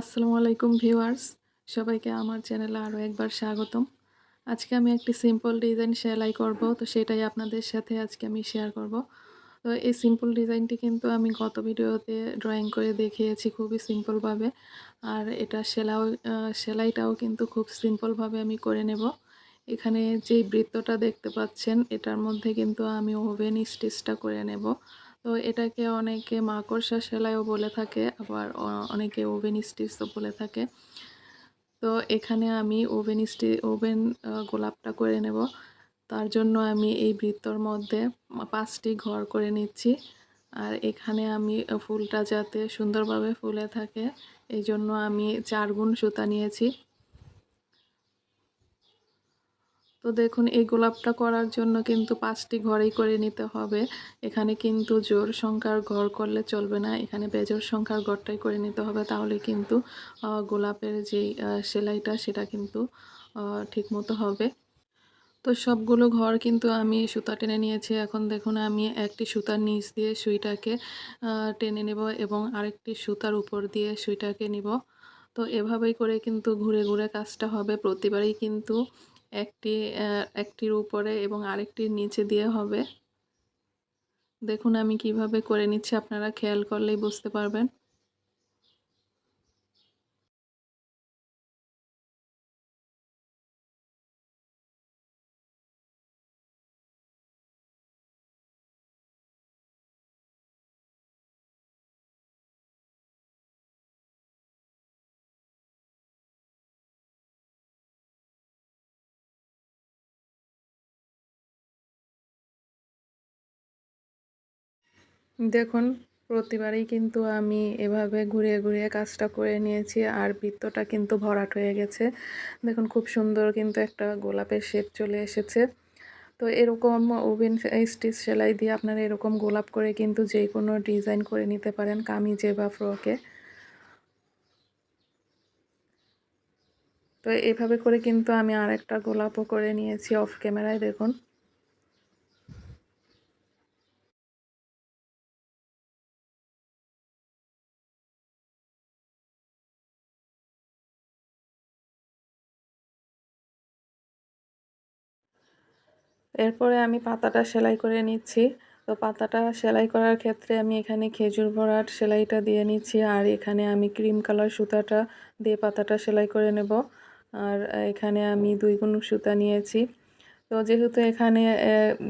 আসসালামু আলাইকুম ভিউয়ার্স, সবাইকে আমার চ্যানেলে আরও একবার স্বাগতম। আজকে আমি একটি সিম্পল ডিজাইন সেলাই করব, তো সেটাই আপনাদের সাথে আজকে আমি শেয়ার করব। তো এই সিম্পল ডিজাইনটি কিন্তু আমি গত ভিডিওতে ড্রয়িং করে দেখিয়েছি খুবই সিম্পলভাবে আর এটা সেলাও সেলাইটাও কিন্তু খুব সিম্পলভাবে আমি করে নেব। এখানে যেই বৃত্তটা দেখতে পাচ্ছেন, এটার মধ্যে কিন্তু আমি ওভেন স্টিচটা করে নেব। তো এটাকে অনেকে মাকড়সা সেলাইও বলে থাকে, আবার অনেকে ওভেন স্টিচও বলে থাকে। তো এখানে আমি ওভেন স্টি, ওভেন গোলাপটা করে নেব। তার জন্য আমি এই বৃত্তর মধ্যে পাঁচটি ঘর করে নিচ্ছি। আর এখানে আমি ফুলটা যাতে সুন্দরভাবে ফুলে থাকে এই জন্য আমি চার গুণ সুতা নিয়েছি। তো দেখুন, এই গোলাপটা করার জন্য কিন্তু পাঁচটি ঘরেই করে নিতে হবে। এখানে কিন্তু জোর সংখ্যার ঘর করলে চলবে না। এখানে বেজোর সংখ্যার ঘরটাই করে নিতে হবে। তাহলে কিন্তু গোলাপের যেই সেলাইটা সেটা কিন্তু ঠিক মতো হবে। তো সবগুলো ঘর কিন্তু আমি সুতা টেনে নিয়েছি। এখন দেখুন, আমি একটি সুতার নিচ দিয়ে সুইটাকে টেনে নেব এবং আরেকটি সুতার উপর দিয়ে সুইটাকে নিব। তো এভাবেই করে কিন্তু ঘুরে ঘুরে কাজটা হবে। প্রতিবারই কিন্তু একটি একটির উপরে এবং আরেকটির নিচে দিয়ে হবে। দেখুন আমি কীভাবে করে নিচ্ছি, আপনারা খেয়াল করলেই বুঝতে পারবেন। দেখুন, প্রতিবারই কিন্তু আমি এভাবে ঘুরিয়ে ঘুরিয়ে কাজটা করে নিয়েছি আর বৃত্তটা কিন্তু ভরাট হয়ে গেছে। দেখুন, খুব সুন্দর কিন্তু একটা গোলাপের শেপ চলে এসেছে। তো এরকম ওভেন স্টিচ সেলাই দিয়ে আপনারা এরকম গোলাপ করে কিন্তু যে কোনো ডিজাইন করে নিতে পারেন, কামিজে বা ফ্রকে তো এভাবে করে কিন্তু আমি আরেকটা গোলাপও করে নিয়েছি অফ ক্যামেরায় দেখুন। এরপরে আমি পাতাটা সেলাই করে নিচ্ছি। তো পাতাটা সেলাই করার ক্ষেত্রে আমি এখানে খেজুর ভরাট সেলাইটা দিয়ে নিচ্ছি আর এখানে আমি ক্রিম কালার সুতাটা দিয়ে পাতাটা সেলাই করে নেব। আর এখানে আমি দুই গুণ সুতা নিয়েছি। তো যেহেতু এখানে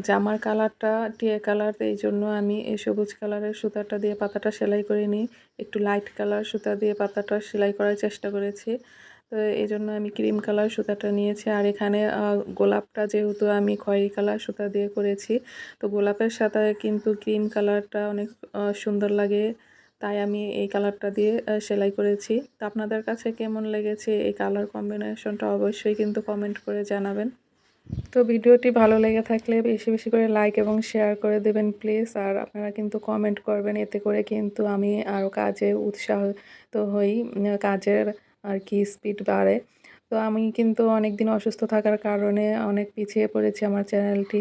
জামার কালারটা টিয়ে কালার এই জন্য আমি এই সবুজ কালারের সুতাটা দিয়ে পাতাটা সেলাই করে নিই। একটু লাইট কালার সুতা দিয়ে পাতাটা সেলাই করার চেষ্টা করেছি। তো এই জন্য আমি ক্রিম কালার সুতাটা নিয়েছি। আর এখানে গোলাপটা যেহেতু আমি খয়েরি কালার সুতা দিয়ে করেছি, তো গোলাপের সাথে কিন্তু ক্রিম কালারটা অনেক সুন্দর লাগে। তাই আমি এই কালারটা দিয়ে সেলাই করেছি। তো আপনাদের কাছে কেমন লেগেছে এই কালার কম্বিনেশনটা অবশ্যই কিন্তু কমেন্ট করে জানাবেন। তো ভিডিওটি ভালো লেগে থাকলে বেশি বেশি করে লাইক এবং শেয়ার করে দেবেন প্লিজ। আর আপনারা কিন্তু কমেন্ট করবেন, এতে করে কিন্তু আমি আরও কাজে উৎসাহিত হই, কাজের আর কি স্পিড বাড়ে। তো আমি কিন্তু অনেক দিন অসুস্থ থাকার কারণে অনেক পিছিয়ে পড়েছি, আমার চ্যানেলটি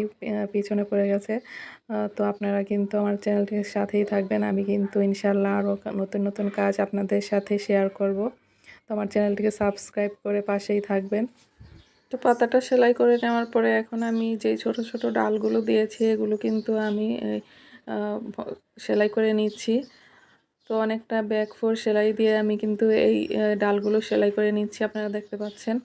পিছনে পড়ে গেছে। তো আপনারা কিন্তু আমার চ্যানেলটির সাথেই থাকবেন। আমি কিন্তু ইনশাল্লাহ আরও নতুন নতুন কাজ আপনাদের সাথে শেয়ার করব। তো আমার চ্যানেলটিকে সাবস্ক্রাইব করে পাশেই থাকবেন। তো পাতাটা সেলাই করে নেওয়ার পরে এখন আমি যে ছোট ছোট ডালগুলো দিয়েছি, এগুলো কিন্তু আমি সেলাই করে নিচ্ছি। তো অনেকটা ব্যাক ফোর সেলাই দিয়ে আমি কিন্তু এই ডালগুলো সেলাই করে নিচ্ছি, আপনারা দেখতে পাচ্ছেন।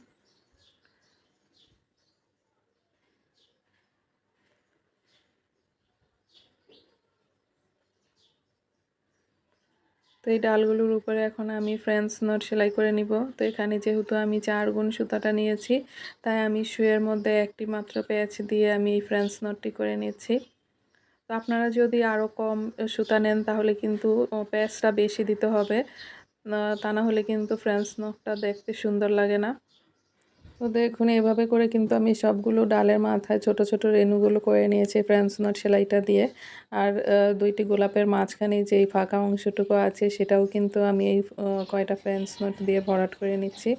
তো এই ডালগুলোর উপরে এখন আমি ফ্রেন্স নট সেলাই করে নিব। তো এখানে যেহেতু আমি চার গুণ সুতাটা নিয়েছি, তাই আমি শুয়ের মধ্যে একটি মাত্র পেঁয়াজ দিয়ে আমি এই ফ্রেন্স নটটি করে নিচ্ছি। তো আপনারা যদি আরও কম সুতা নেন, তাহলে কিন্তু প্যাঁচটা বেশি দিতে হবে। তা না হলে কিন্তু ফ্রেন্স নখটা দেখতে সুন্দর লাগে না। তো দেখুন, এভাবে করে কিন্তু আমি সবগুলো ডালের মাথায় ছোট ছোট রেনুগুলো করে নিয়েছি ফ্রেন্স নট সেলাইটা দিয়ে। আর দুইটি গোলাপের মাঝখানে যেই ফাঁকা অংশটুকু আছে, সেটাও কিন্তু আমি এই কয়টা ফ্রেন্স নট দিয়ে ভরাট করে নিচ্ছি।